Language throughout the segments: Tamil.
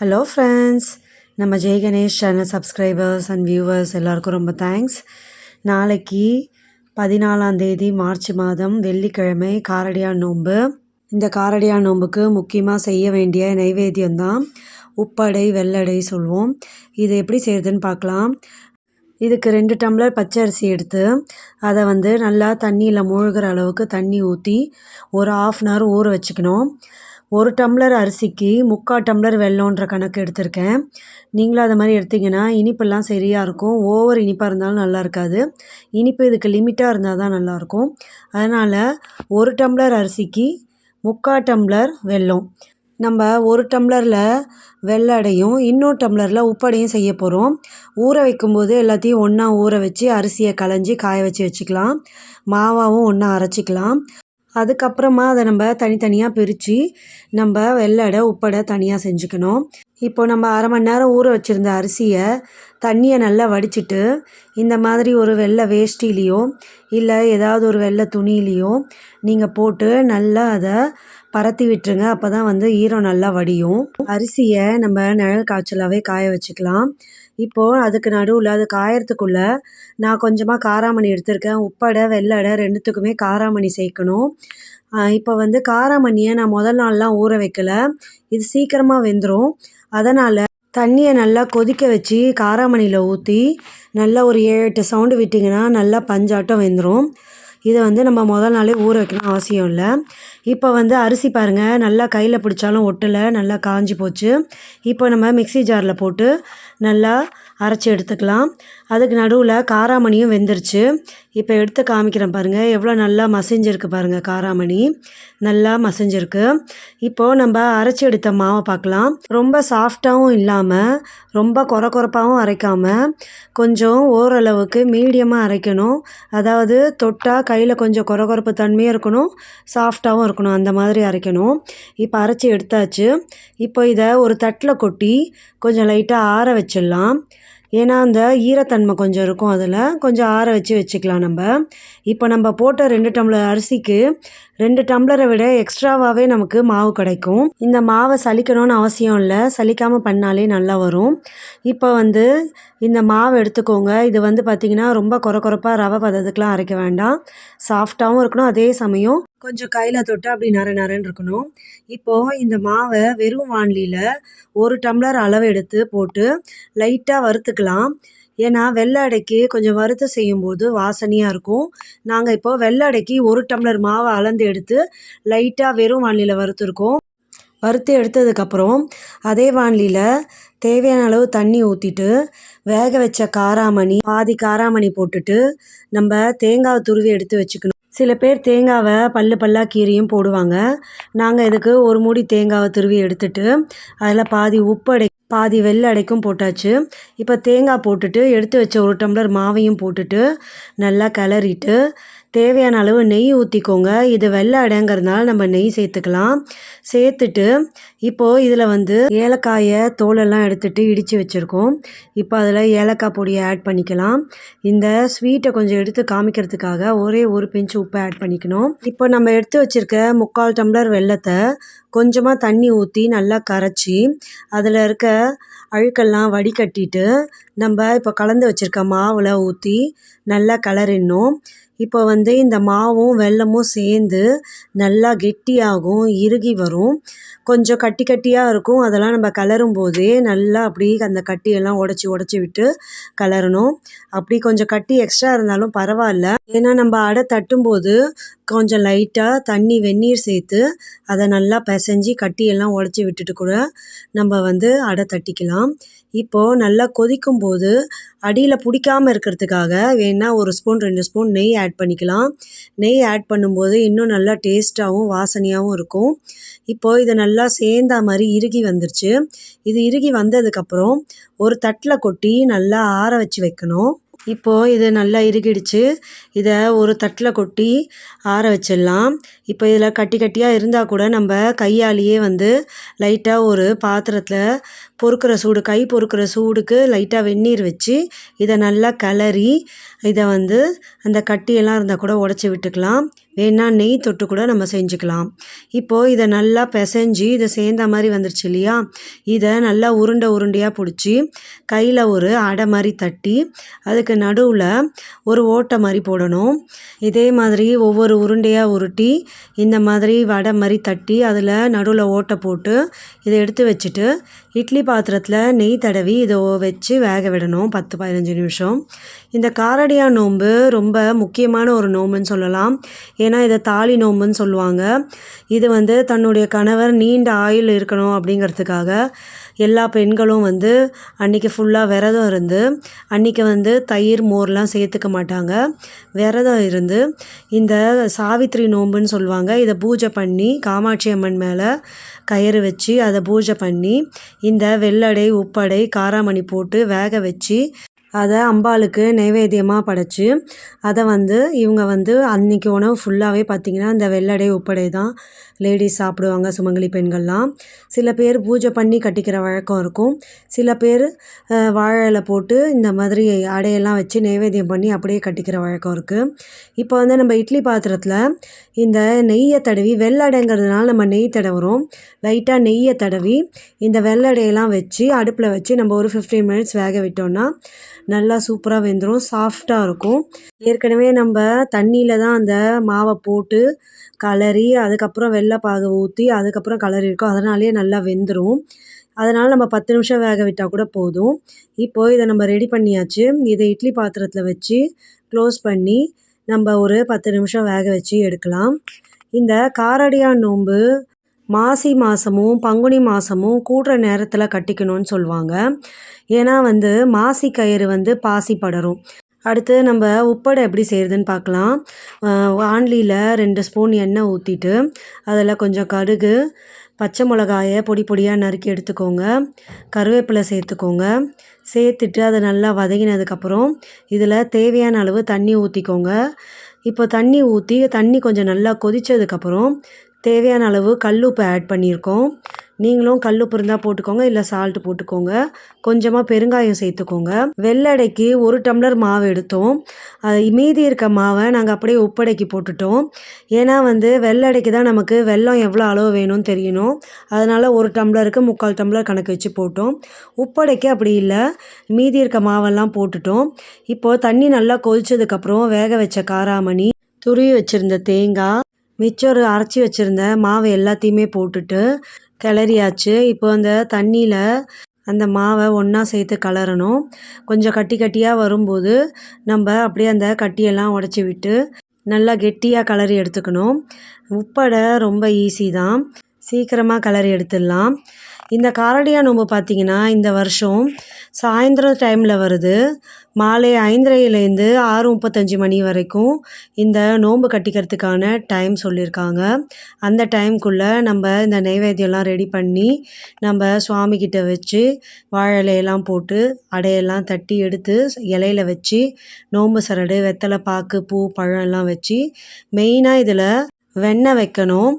ஹலோ ஃப்ரெண்ட்ஸ் நம்ம Jai Ganesh channel subscribers and viewers எல்லாருக்கும் ரொம்ப தேங்க்ஸ் நாளைக்கு பதினாலாம் தேதி மார்ச் மாதம் வெள்ளிக்கிழமை காரடியான் நோன்பு. இந்த காரடியான் நோன்புக்கு முக்கியமாக செய்ய வேண்டிய நைவேத்தியம் தான் உப்படை வெள்ளடை சொல்லுவோம் இது எப்படி செய்கிறதுன்னு பார்க்கலாம். இதுக்கு ரெண்டு டம்ளர் பச்சை அரிசி எடுத்து அதை வந்து நல்லா தண்ணியில் மூழ்கிற அளவுக்கு தண்ணி ஊற்றி ஒரு ஆஃப் அன் ஹவர் ஊற வச்சுக்கணும். ஒரு டம்ளர் அரிசிக்கு முக்கால் டம்ளர் வெல்லம்ன்ற கணக்கு எடுத்திருக்கேன். நீங்களும் அதை மாதிரி எடுத்திங்கன்னா இனிப்பெல்லாம் சரியாக இருக்கும். ஓவர் இனிப்பாக இருந்தாலும் நல்லா இருக்காது. இனிப்பு இதுக்கு லிமிட்டாக இருந்தால் தான் நல்லாயிருக்கும் அதனால் ஒரு டம்ளர் அரிசிக்கு முக்கால் டம்ளர் வெல்லம். நம்ம ஒரு டம்ளரில் வெள்ளை அடையும். இன்னொரு டம்ளரில் உப்படையும் செய்ய போகிறோம் ஊற வைக்கும்போது எல்லாத்தையும் ஒன்றா ஊற வச்சு அரிசியை களைஞ்சி காய வச்சு வச்சுக்கலாம். மாவாகவும் ஒன்றா அரைச்சிக்கலாம். அதுக்கப்புறமா அதை நம்ம தனித்தனியாக பிரித்து நம்ம வெள்ளடை உப்படை தனியாக செஞ்சுக்கணும். இப்போ நம்ம அரை மணி நேரம் ஊற வச்சுருந்த அரிசியை தண்ணியை நல்லா வடிச்சிட்டு இந்த மாதிரி ஒரு வெள்ளை வேஷ்டிலேயோ இல்லை ஏதாவது ஒரு வெள்ளை துணியிலையோ நீங்கள் போட்டு நல்லா அதை பரத்தி விட்டுருங்க. அப்போ தான் வந்து ஈரம் நல்லா வடியும். அரிசியை நம்ம நிழல் காய்ச்சலாகவே காய வச்சுக்கலாம். இப்போது அதுக்கு நடுவில் அது காயறதுக்குள்ளே நான் கொஞ்சமாக காராமணி எடுத்திருக்கேன். உப்படை வெள்ளடை ரெண்டுத்துக்குமே காராமணி சேர்க்கணும். இப்போ வந்து காராமணியை நான் முதல் நாள்லாம் ஊற வைக்கல. இது சீக்கிரமாக வெந்துடும் அதனால் தண்ணியை நல்லா கொதிக்க வச்சு காராமணியில் ஊற்றி நல்லா ஒரு ஏழு எட்டு சவுண்டு விட்டிங்கன்னா நல்லா பஞ்சாட்டம் வெந்துடும் இதை வந்து நம்ம முதல் நாளே ஊற வைக்கணும் அவசியம் இல்லை. இப்போ வந்து அரிசி பாருங்கள் நல்லா கையில் பிடிச்சாலும் ஒட்டலை நல்லா காஞ்சி போச்சு. இப்போ நம்ம மிக்சி ஜாரில் போட்டு நல்லா அரைச்சி எடுத்துக்கலாம். அதுக்கு நடுவில் காராமணியும் வெந்துருச்சு. இப்போ எடுத்து காமிக்கிறேன் பாருங்கள் எவ்வளோ நல்லா மசிஞ்சிருக்கு பாருங்கள் காராமணி. நல்லா மசிஞ்சிருக்கு. இப்போது நம்ம அரைச்சி எடுத்த மாவை பார்க்கலாம். ரொம்ப சாஃப்டாகவும் இல்லாமல் ரொம்ப குறை குறைப்பாகவும் அரைக்காமல் கொஞ்சம் ஓரளவுக்கு மீடியமாக அரைக்கணும். அதாவது தொட்டால் கையில் கொஞ்சம் குறை குறைப்பு தன்மையும் இருக்கணும் சாஃப்டாகவும் இருக்கணும். அந்த மாதிரி அரைக்கணும். இப்போ அரைச்சி எடுத்தாச்சு. இப்போ இதை ஒரு தட்டில் கொட்டி கொஞ்சம் லைட்டாக ஆற வச்சிடலாம். ஏன்னா அந்த ஈரத்தன்மை கொஞ்சம் இருக்கும் அதில். கொஞ்சம் ஆற வச்சு வச்சுக்கலாம் நம்ம. இப்போ நம்ம போட்ட ரெண்டு டம்ளர் அரிசிக்கு ரெண்டு டம்ளரை விட எக்ஸ்ட்ராவாகவே நமக்கு மாவு கிடைக்கும். இந்த மாவை சலிக்கணும்னு அவசியம் இல்லை. சலிக்காமல் பண்ணாலே நல்லா வரும். இப்போ வந்து இந்த மாவு எடுத்துக்கோங்க. இது வந்து பார்த்திங்கன்னா ரொம்ப குறை குறைப்பாக ரவை பதத்துக்கெலாம் அரைக்க வேண்டாம். சாஃப்டாகவும் இருக்கணும். அதே சமயம் கொஞ்சம் கையில் தொட்டு அப்படி நர நரன்னு இருக்கணும். இப்போது இந்த மாவை வெறும் வாண்லியில் ஒரு டம்ளர் அளவு எடுத்து போட்டு லைட்டாக வறுத்துக்கலாம். ஏன்னா வெள்ளை அடைக்கு கொஞ்சம் வறுத்து செய்யும்போது வாசனையாக இருக்கும். நாங்கள் இப்போது வெள்ளை அடைக்கு ஒரு டம்ளர் மாவை அளந்து எடுத்து லைட்டாக வெறும் வானிலையில் வறுத்துருக்கோம். வறுத்து எடுத்ததுக்கப்புறம் அதே வானிலையில் தேவையான அளவு தண்ணி ஊற்றிட்டு வேக வச்ச காராமணி பாதி காராமணி போட்டுட்டு நம்ம தேங்காய் துருவி எடுத்து வச்சுக்கணும். சில பேர் தேங்காவை பல்லு பல்லாக கீரியும் போடுவாங்க. நாங்கள் இதுக்கு ஒரு மூடி தேங்காவை துருவி எடுத்துட்டு அதில் பாதி உப்பு பாதி வெள்ளடைக்கும் போட்டாச்சு. இப்போ தேங்காய் போட்டுட்டு எடுத்து வச்ச ஒரு டம்ளர் மாவையும் போட்டுட்டு நல்லா கிளறிட்டு தேவையான அளவு நெய் ஊற்றிக்கோங்க இது வெள்ளை அடைங்கிறதுனால நம்ம நெய் சேர்த்துக்கலாம். சேர்த்துட்டு இப்போது இதில் வந்து ஏலக்காயை தோலெல்லாம் எடுத்துகிட்டு இடித்து வச்சுருக்கோம். இப்போ அதில் ஏலக்காய் பொடியை ஆட் பண்ணிக்கலாம். இந்த ஸ்வீட்டை கொஞ்சம் எடுத்து காமிக்கிறதுக்காக ஒரே ஒரு பிஞ்சு உப்பை ஆட் பண்ணிக்கணும். இப்போ நம்ம எடுத்து வச்சுருக்க முக்கால் டம்ளர் வெள்ளத்தை கொஞ்சமாக தண்ணி ஊற்றி நல்லா கரைச்சி அதில் இருக்க அழுக்கெல்லாம் வடிகட்டிட்டு நம்ம இப்போ கலந்து வச்சுருக்க மாவில் ஊற்றி நல்லா கிளறிடணும். இப்போ வந்து இந்த மாவும் வெல்லமும் சேர்ந்து நல்லா கெட்டியாகும் இறுகி வரும். கொஞ்சம் கட்டி கட்டியாக இருக்கும். அதெல்லாம் நம்ம கலரும் போதே நல்லா அப்படி அந்த கட்டியெல்லாம் உடச்சி உடச்சி விட்டு கலரணும் அப்படி கொஞ்சம் கட்டி எக்ஸ்ட்ரா இருந்தாலும் பரவாயில்ல. ஏன்னா நம்ம அடை தட்டும்போது கொஞ்சம் லைட்டாக தண்ணி வெந்நீர் சேர்த்து அதை நல்லா செஞ்சு கட்டியெல்லாம் உடச்சி விட்டுட்டு கூட நம்ம வந்து அடை தட்டிக்கலாம். இப்போது நல்லா கொதிக்கும் போது அடியில் பிடிக்காமல் இருக்கிறதுக்காக வேணால் ஒரு ஸ்பூன் ரெண்டு ஸ்பூன் நெய் ஆட் பண்ணிக்கலாம். நெய் ஆட் பண்ணும்போது இன்னும் நல்லா டேஸ்ட்டாகவும் வாசனையாகவும் இருக்கும். இப்போது இதை நல்லா சேர்ந்தா மாதிரி இறுகி வந்துருச்சு. இது இறுகி வந்ததுக்கப்புறம் ஒரு தட்டில் கொட்டி நல்லா ஆற வச்சு வைக்கணும். இப்போது இது நல்லா இறுகிடுச்சு. இதை ஒரு தட்டில் கொட்டி ஆற வச்சிடலாம். இப்போ இதில் கட்டி கட்டியாக இருந்தால் கூட நம்ம கையாலேயே வந்து லைட்டாக ஒரு பாத்திரத்தில் பொறுக்கிற சூடு கை பொறுக்கிற சூடுக்கு லைட்டாக வெந்நீர் வச்சு இதை நல்லா கிளறி இதை வந்து அந்த கட்டியெல்லாம் இருந்தால் கூட உடச்சி விட்டுக்கலாம். வேணா நெய் தொட்டு கூட நம்ம செஞ்சுக்கலாம். இப்போது இதை நல்லா பிசைஞ்சு இதை சேர்ந்த மாதிரி வந்துருச்சு இல்லையா? இதை நல்லா உருண்டை உருண்டையாக பிடிச்சி கையில் ஒரு அடை மாதிரி தட்டி அதுக்கு நடுவில் ஒரு ஓட்டை மாதிரி போடணும். இதே மாதிரி ஒவ்வொரு உருண்டையாக உருட்டி இந்த மாதிரி வடை மாதிரி தட்டி அதில் நடுவில் ஓட்டை போட்டு இதை எடுத்து வச்சுட்டு இட்லி பாத்திரத்தில் நெய் தடவி இதை வச்சு வேக விடணும் பத்து பதினஞ்சு நிமிஷம். இந்த காரடியா நோன்பு ரொம்ப முக்கியமான ஒரு நோம்புன்னு சொல்லலாம். ஏன்னா இதை தாலி நோம்புன்னு சொல்லுவாங்க. இது வந்து தன்னுடைய கணவர் நீண்ட ஆயுள் இருக்கணும் அப்படிங்கிறதுக்காக எல்லா பெண்களும் வந்து அன்றைக்கி ஃபுல்லாக விரதம் இருந்து அன்றைக்கி வந்து தயிர் மோர்லாம் சேர்த்துக்க மாட்டாங்க. விரதம் இருந்து இந்த சாவித்திரி நோம்புன்னு சொல்லுவாங்க. இதை பூஜை பண்ணி காமாட்சி அம்மன் மேலே கயிறு வச்சு அதை பூஜை பண்ணி இந்த வெள்ளடை உப்படை காராமணி போட்டு வேக வச்சு அதை அம்பாளுக்கு நைவேத்தியமாக படைச்சு அதை வந்து இவங்க வந்து அன்றைக்கி உணவு ஃபுல்லாகவே பார்த்திங்கன்னா இந்த வெள்ளடை உப்படை தான் லேடிஸ் சாப்பிடுவாங்க சுமங்கலி பெண்கள்லாம். சில பேர் பூஜை பண்ணி கட்டிக்கிற வழக்கம் இருக்கும். சில பேர் வாழை போட்டு இந்த மாதிரி அடையெல்லாம் வச்சு நைவேத்தியம் பண்ணி அப்படியே கட்டிக்கிற வழக்கம் இருக்குது இப்போ வந்து நம்ம இட்லி பாத்திரத்தில் இந்த நெய்யை தடவி வெள்ளடைங்கிறதுனால நம்ம நெய் தடவுறோம். லைட்டாக நெய்யை தடவி இந்த வெள்ளடையெல்லாம் வச்சு அடுப்பில் வச்சு நம்ம ஒரு ஃபிஃப்டீன் மினிட்ஸ் வேக விட்டோம்னா நல்லா சூப்பராக வெந்துடும் சாஃப்டாக இருக்கும். ஏற்கனவே நம்ம தண்ணியில் தான் அந்த மாவை போட்டு கலரி அதுக்கப்புறம் வெள்ளைப்பாகு ஊற்றி அதுக்கப்புறம் கலரி இருக்கும். அதனாலேயே நல்லா வெந்துடும் அதனால் நம்ம பத்து நிமிஷம் வேக விட்டால் கூட போதும். இப்போது இதை நம்ம ரெடி பண்ணியாச்சு. இதை இட்லி பாத்திரத்தில் வச்சு க்ளோஸ் பண்ணி நம்ம ஒரு பத்து நிமிஷம் வேக வச்சு எடுக்கலாம். இந்த காரடியான் நோன்பு மாசி மாதமும் பங்குனி மாதமும் கூடுற நேரத்தில் கட்டிக்கணும்னு சொல்லுவாங்க ஏன்னா வந்து மாசி கயிறு வந்து பாசி படரும். அடுத்து நம்ம உப்படை எப்படி செய்கிறதுன்னு பார்க்கலாம். ஆன்லியில் ரெண்டு ஸ்பூன் எண்ணெய் ஊற்றிட்டு அதில் கொஞ்சம் கடுகு பச்சை மிளகாயை பொடி பொடியாக நறுக்கி எடுத்துக்கோங்க. கருவேப்பிலை சேர்த்துக்கோங்க. சேர்த்துட்டு அதை நல்லா வதங்கினதுக்கப்புறம் இதில் தேவையான அளவு தண்ணி ஊற்றிக்கோங்க இப்போ தண்ணி ஊற்றி தண்ணி கொஞ்சம் நல்லா கொதித்ததுக்கப்புறம் தேவையான அளவு கல்லுப்பு ஆட் பண்ணியிருக்கோம். நீங்களும் கல்லுப்பு இருந்தால் போட்டுக்கோங்க இல்லை சால்ட்டு போட்டுக்கோங்க. கொஞ்சமாக பெருங்காயம் சேர்த்துக்கோங்க. வெள்ளடைக்கு ஒரு டம்ளர் மாவு எடுத்தோம். மீதி இருக்க மாவை நாங்கள் அப்படியே உப்படைக்கு போட்டுட்டோம். ஏன்னா வந்து வெள்ளடைக்கு தான் நமக்கு வெள்ளம் எவ்வளோ அளவு வேணும்னு தெரியணும். அதனால் ஒரு டம்ளருக்கு முக்கால் டம்ளர் கணக்கு வச்சு போட்டோம். உப்படைக்கு அப்படி இல்லை. மீதி இருக்க மாவெல்லாம் போட்டுட்டோம். இப்போது தண்ணி நல்லா கொதிச்சதுக்கப்புறம் வேக வச்ச காராமணி துருவி வச்சுருந்த தேங்காய் மிச்சம் அரைச்சி வச்சுருந்த மாவு எல்லாத்தையுமே போட்டுட்டு கிளறியாச்சு. இப்போ அந்த தண்ணியில் அந்த மாவை ஒன்றா சேர்த்து கலரணும். கொஞ்சம் கட்டி கட்டியாக வரும்போது நம்ம அப்படியே அந்த கட்டியெல்லாம் உடச்சி விட்டு நல்லா கெட்டியாக கலரி எடுத்துக்கணும். உப்படை ரொம்ப ஈஸி தான். சீக்கிரமாக கலரி எடுத்துடலாம். இந்த காரடியா நோம்பு பார்த்திங்கன்னா இந்த வருஷம் சாயந்தரம் டைமில் வருது. மாலை ஐந்தரையிலேருந்து ஆறு முப்பத்தஞ்சு மணி வரைக்கும் இந்த நோன்பு கட்டிக்கிறதுக்கான டைம் சொல்லியிருக்காங்க. அந்த டைம்குள்ளே நம்ம இந்த நைவேத்தியம்லாம் ரெடி பண்ணி நம்ம சுவாமிக்கிட்ட வச்சு வாழை இலையெல்லாம் போட்டு அடையெல்லாம் தட்டி எடுத்து இலையில வச்சு நோன்பு சரடு வெத்தலை பாக்கு பூ பழம் எல்லாம் வச்சு மெயினாக இதில் வெண்ணெய் வைக்கணும்.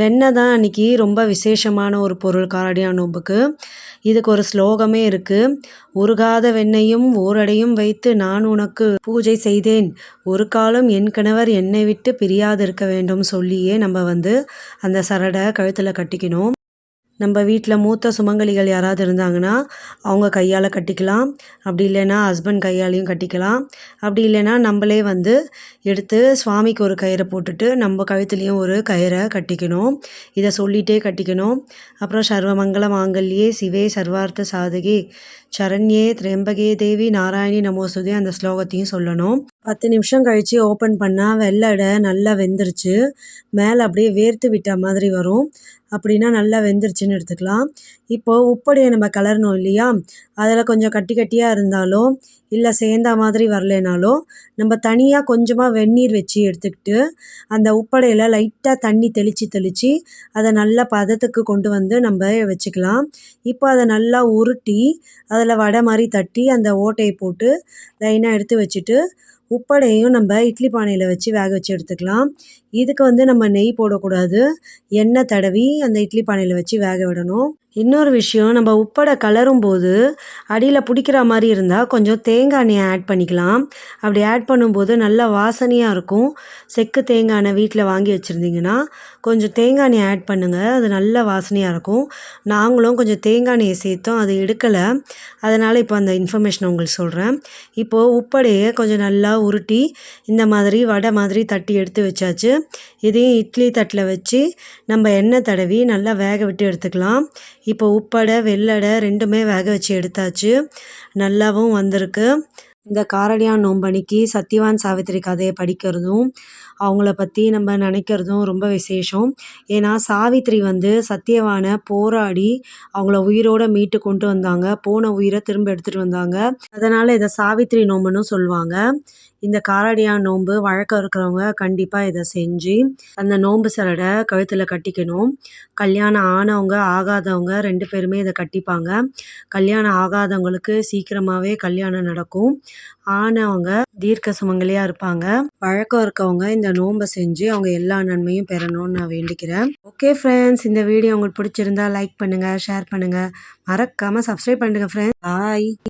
வெண்ணெய் தான் அன்றைக்கி ரொம்ப விசேஷமான ஒரு பொருள் காரடியா நோம்புக்கு இதுக்கு ஒரு ஸ்லோகமே இருக்குது உருகாத வெண்ணையும் ஓரடையும் வைத்து நான் உனக்கு பூஜை செய்தேன். ஒரு காலம் என் கணவர் என்னை விட்டு பிரியாதிருக்க வேண்டும் சொல்லியே நம்ம வந்து அந்த சரடை கழுத்தில் கட்டிக்கணும். நம்ம வீட்டில் மூத்த சுமங்கலிகள் யாராவது இருந்தாங்கன்னா அவங்க கையால் கட்டிக்கலாம். அப்படி இல்லைன்னா ஹஸ்பண்ட் கையாலையும் கட்டிக்கலாம். அப்படி இல்லைன்னா நம்மளே வந்து எடுத்து சுவாமிக்கு ஒரு கயிறை போட்டுட்டு நம்ம கழுத்துலேயும் ஒரு கயிறை கட்டிக்கணும். இதை சொல்லிகிட்டே கட்டிக்கணும். அப்புறம் சர்வமங்கல மாங்கல்யே சிவே சர்வார்த்த சாதகி. சரண்யே திரம்பகே தேவி நாராயணி நமோசுதே அந்த ஸ்லோகத்தையும் சொல்லணும். பத்து நிமிஷம் கழித்து ஓப்பன் பண்ணால் வெள்ளடை நல்லா வெந்துருச்சு. மேலே அப்படியே வேர்த்து விட்ட மாதிரி வரும். அப்படின்னா நல்லா வெந்துருச்சுன்னு எடுத்துக்கலாம். இப்போது உப்படியை நம்ம கலரணும் இல்லையா? அதில் கொஞ்சம் கட்டி கட்டியாக இருந்தாலோ இல்லை சேர்ந்தா மாதிரி வரலைனாலோ நம்ம தனியாக கொஞ்சமாக வெந்நீர் வச்சு எடுத்துக்கிட்டு அந்த உப்படையில் லைட்டாக தண்ணி தெளித்து தெளித்து அதை நல்லா பதத்துக்கு கொண்டு வந்து நம்ம வச்சுக்கலாம். இப்போ அதை நல்லா உருட்டி அதில் வடை மாதிரி தட்டி அந்த ஓட்டையை போட்டு லைனாக எடுத்து வச்சுட்டு உப்படையும் நம்ம இட்லி பானையில் வச்சு வேக வச்சு எடுத்துக்கலாம். இதுக்கு வந்து நம்ம நெய் போடக்கூடாது எண்ணெய் தடவி அந்த இட்லி பானையில் வச்சு வேக விடணும். இன்னொரு விஷயம் நம்ம உப்படை கலரும் போது அடியில் பிடிக்கிற மாதிரி இருந்தால் கொஞ்சம் தேங்காய் எண்ணெயை ஆட் பண்ணிக்கலாம். அப்படி ஆட் பண்ணும்போது நல்லா வாசனையாக இருக்கும். செக்கு தேங்காய் எண்ணெய் வீட்டில் வாங்கி வச்சுருந்தீங்கன்னா கொஞ்சம் தேங்காய் எண்ணெய் ஆட் பண்ணுங்கள் அது நல்ல வாசனையாக இருக்கும். நாங்களும் கொஞ்சம் தேங்காய் எண்ணெயை சேர்த்தோம் அது எடுக்கலை. அதனால் இப்போ அந்த இன்ஃபர்மேஷன் உங்களுக்கு சொல்கிறேன் இப்போது உப்படையை கொஞ்சம் நல்லா உருட்டி இந்த மாதிரி வடை மாதிரி தட்டி எடுத்து வச்சாச்சு. இதையும் இட்லி தட்டில் வச்சு நம்ம எண்ணெய் தடவி நல்லா வேக விட்டு எடுத்துக்கலாம். இப்போ உப்படை வெள்ளடை ரெண்டுமே வேக வச்சு எடுத்தாச்சு. நல்லாவும் வந்திருக்கு. இந்த காரடியான் நோம்பணிக்கு சத்யவான் சாவித்திரி கதையை படிக்கிறதும் அவங்கள பற்றி நம்ம நினைக்கிறதும் ரொம்ப விசேஷம். ஏன்னா சாவித்திரி வந்து சத்யவானை போராடி அவங்கள உயிரோட மீட்டு கொண்டு வந்தாங்க. போன உயிரை திரும்ப எடுத்துகிட்டு வந்தாங்க. அதனால் இதை சாவித்திரி நோம்புன்னு சொல்லுவாங்க. இந்த காரடியான் நோன்பு வழக்கம் இருக்கிறவங்க கண்டிப்பாக இதை செஞ்சு அந்த நோன்பு சரடை கழுத்தில் கட்டிக்கணும். கல்யாணம் ஆனவங்க ஆகாதவங்க ரெண்டு பேருமே இதை கட்டிப்பாங்க. கல்யாணம் ஆகாதவங்களுக்கு சீக்கிரமாகவே கல்யாணம் நடக்கும். ஆனவங்க தீர்க்க சுமங்கலியாக இருப்பாங்க. வழக்கம் இருக்கவங்க இந்த நோன்பை செஞ்சு அவங்க எல்லா நன்மையும் பெறணும்னு நான் வேண்டிக்கிறேன். ஓகே ஃப்ரெண்ட்ஸ் இந்த வீடியோ உங்களுக்கு பிடிச்சிருந்தா லைக் பண்ணுங்கள் ஷேர் பண்ணுங்கள் மறக்காமல் சப்ஸ்கிரைப் பண்ணுங்கள் ஃப்ரெண்ட்ஸ் பாய்